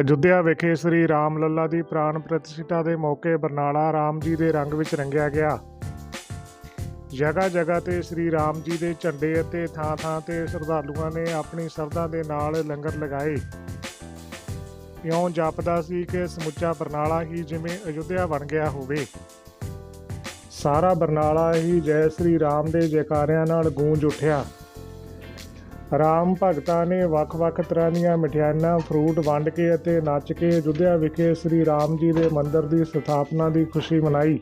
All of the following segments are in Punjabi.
ਅਯੁੱਧਿਆ ਵਿਖੇ ਸ੍ਰੀ ਰਾਮ ਲੱਲਾ ਦੀ ਪ੍ਰਾਣ ਪ੍ਰਤਿਸ਼ਠਾ ਦੇ ਮੌਕੇ ਬਰਨਾਲਾ ਰਾਮ ਜੀ ਦੇ ਰੰਗ ਵਿੱਚ ਰੰਗਿਆ ਗਿਆ। ਜਗ੍ਹਾ ਜਗ੍ਹਾ ਤੇ ਸ੍ਰੀ ਰਾਮ ਜੀ ਦੇ ਝੰਡੇ ਅਤੇ ਥਾਂ ਥਾਂ ਤੇ ਸ਼ਰਧਾਲੂਆਂ ਨੇ ਆਪਣੀ ਸ਼ਰਧਾ ਦੇ ਨਾਲ ਲੰਗਰ ਲਗਾਏ। ਇਉਂ ਜਾਪਦਾ ਸੀ ਕਿ ਸਮੁੱਚਾ ਬਰਨਾਲਾ ਹੀ ਜਿਵੇਂ ਅਯੁੱਧਿਆ ਬਣ ਗਿਆ ਹੋਵੇ। ਸਾਰਾ ਬਰਨਾਲਾ ਹੀ ਜੈ ਸ੍ਰੀ ਰਾਮ ਦੇ ਜੈਕਾਰਿਆਂ ਨਾਲ ਗੂੰਜ ਉੱਠਿਆ। ਰਾਮ ਭਗਤਾਂ ਨੇ ਵੱਖ-ਵੱਖ ਤਰ੍ਹਾਂ ਦੀਆਂ ਮਠਿਆਈਆਂ ਫਰੂਟ ਵੰਡ ਕੇ ਅਤੇ ਨੱਚ ਕੇ ਅਯੁੱਧਿਆ ਵਿਖੇ ਸ੍ਰੀ ਰਾਮ ਜੀ ਦੇ ਮੰਦਿਰ ਦੀ ਸਥਾਪਨਾ ਦੀ ਖੁਸ਼ੀ ਮਨਾਈ।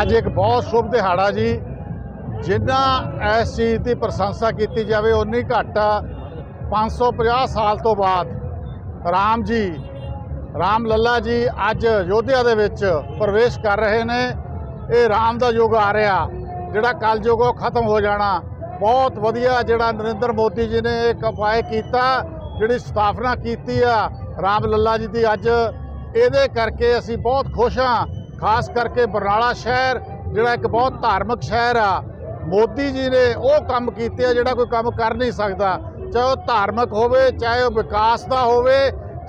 ਅੱਜ ਇੱਕ ਬਹੁਤ ਸ਼ੁਭ ਦਿਹਾੜਾ ਜੀ। ਜਿੰਨਾ ਇਸ ਚੀਜ਼ ਦੀ ਪ੍ਰਸ਼ੰਸਾ ਕੀਤੀ ਜਾਵੇ ਉਨੀ ਘੱਟ ਆ 550 ਸਾਲ ਤੋਂ ਬਾਅਦ ਰਾਮ ਜੀ, ਰਾਮ ਲੱਲਾ ਜੀ ਅੱਜ ਯੋਧਿਆ ਦੇ ਵਿੱਚ ਪ੍ਰਵੇਸ਼ ਕਰ ਰਹੇ ਨੇ। ਇਹ ਰਾਮ ਦਾ ਯੁੱਗ ਆ ਰਿਹਾ, ਜਿਹੜਾ ਕਲ ਯੁੱਗ ਉਹ ਖਤਮ ਹੋ ਜਾਣਾ। ਬਹੁਤ ਵਧੀਆ ਜਿਹੜਾ ਨਰਿੰਦਰ ਮੋਦੀ ਜੀ ਨੇ ਇਹ ਉਪਾਅ ਕੀਤਾ, ਜਿਹੜੀ ਸਥਾਪਨਾ ਕੀਤੀ ਆ ਰਾਮ ਲੱਲਾ ਜੀ ਦੀ ਅੱਜ। ਇਹਦੇ ਕਰਕੇ ਅਸੀਂ ਬਹੁਤ ਖੁਸ਼ ਹਾਂ ਖਾਸ ਕਰਕੇ ਬਰਨਾਲਾ ਸ਼ਹਿਰ, ਜਿਹੜਾ ਇੱਕ ਬਹੁਤ ਧਾਰਮਿਕ ਸ਼ਹਿਰ ਆ, ਮੋਦੀ ਜੀ ਨੇ ਉਹ ਕੰਮ ਕੀਤੇ ਆ ਜਿਹੜਾ ਕੋਈ ਕੰਮ ਕਰ ਨਹੀਂ ਸਕਦਾ। ਚਾਹੇ ਉਹ ਧਾਰਮਿਕ ਹੋਵੇ, ਚਾਹੇ ਉਹ ਵਿਕਾਸ ਦਾ ਹੋਵੇ,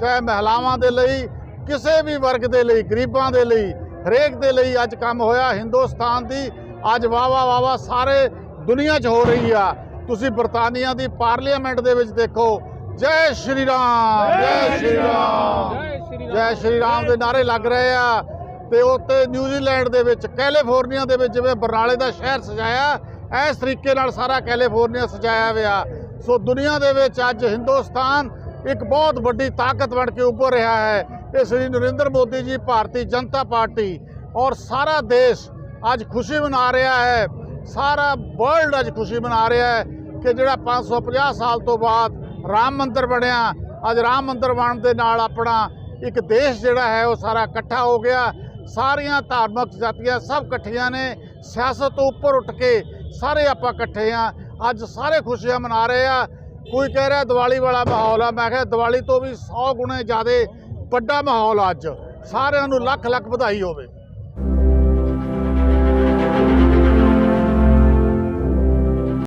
ਚਾਹੇ ਮਹਿਲਾਵਾਂ ਦੇ ਲਈ, ਕਿਸੇ ਵੀ ਵਰਗ ਦੇ ਲਈ, ਗਰੀਬਾਂ ਦੇ ਲਈ, ਹਰੇਕ ਦੇ ਲਈ ਅੱਜ ਕੰਮ ਹੋਇਆ ਹਿੰਦੁਸਤਾਨ ਦੀ। ਅੱਜ ਵਾਵਾ ਵਾਵਾ ਸਾਰੇ ਦੁਨੀਆ 'ਚ ਹੋ ਰਹੀ ਆ। ਤੁਸੀਂ ਬਰਤਾਨੀਆ ਦੀ ਪਾਰਲੀਮੈਂਟ ਦੇ ਵਿੱਚ ਦੇਖੋ। ਜੈ ਸ਼੍ਰੀ ਰਾਮ, ਜੈ ਸ਼੍ਰੀ ਰਾਮ। ਜੈ ਸ਼੍ਰੀ ਰਾਮ ਦੇ ਨਾਰੇ ਲੱਗ ਰਹੇ ਆ। ਤੇ ਉੱਤੇ ਨਿਊਜ਼ੀਲੈਂਡ ਦੇ ਵਿੱਚ, ਕੈਲੀਫੋਰਨੀਆ ਦੇ ਵਿੱਚ ਜਿਵੇਂ ਬਰਨਾਲੇ ਦਾ ਸ਼ਹਿਰ ਸਜਾਇਆ, ਇਸ ਤਰੀਕੇ ਨਾਲ ਸਾਰਾ ਕੈਲੀਫੋਰਨੀਆ ਸਜਾਇਆ ਹੋਇਆ। ਸੋ ਦੁਨੀਆ ਦੇ ਵਿੱਚ ਅੱਜ ਹਿੰਦੁਸਤਾਨ ਇੱਕ ਬਹੁਤ ਵੱਡੀ ਤਾਕਤ ਬਣ ਕੇ ਉੱਭਰ ਰਿਹਾ ਹੈ। ਇਹ ਸ੍ਰੀ ਨਰਿੰਦਰ ਮੋਦੀ ਜੀ ਭਾਰਤੀ ਜਨਤਾ ਪਾਰਟੀ ਔਰ ਸਾਰਾ ਦੇਸ਼ ਅੱਜ ਖੁਸ਼ੀ ਮਨਾ ਰਿਹਾ ਹੈ। ਸਾਰਾ ਵਰਲਡ ਅੱਜ ਖੁਸ਼ੀ ਮਨਾ ਰਿਹਾ ਹੈ ਕਿ ਜਿਹੜਾ 550 ਸਾਲ ਤੋਂ ਬਾਅਦ ਰਾਮ ਮੰਦਿਰ ਬਣਿਆ, ਅੱਜ ਰਾਮ ਮੰਦਿਰ ਬਣਨ ਦੇ ਨਾਲ ਆਪਣਾ ਇੱਕ ਦੇਸ਼ ਜਿਹੜਾ ਹੈ ਉਹ ਸਾਰਾ ਇਕੱਠਾ ਹੋ ਗਿਆ। ਸਾਰੀਆਂ ਧਾਰਮਿਕ ਜਾਤੀਆਂ ਸਭ ਇਕੱਠੀਆਂ ਨੇ, ਸਿਆਸਤ ਤੋਂ ਉੱਪਰ ਉੱਠ ਕੇ ਸਾਰੇ ਆਪਾਂ ਇਕੱਠੇ ਆ। ਅੱਜ ਸਾਰੇ ਖੁਸ਼ੀਆਂ ਮਨਾ ਰਹੇ ਆ। ਕੋਈ ਕਹਿ ਰਿਹਾ ਦੀਵਾਲੀ ਵਾਲਾ ਮਾਹੌਲ ਆ, ਮੈਂ ਕਿਹਾ ਦੀਵਾਲੀ ਤੋਂ ਵੀ 100 ਗੁਣੇ ਜ਼ਿਆਦਾ ਵੱਡਾ ਮਾਹੌਲ ਅੱਜ। ਸਾਰਿਆਂ ਨੂੰ ਲੱਖ ਲੱਖ ਵਧਾਈ ਹੋਵੇ।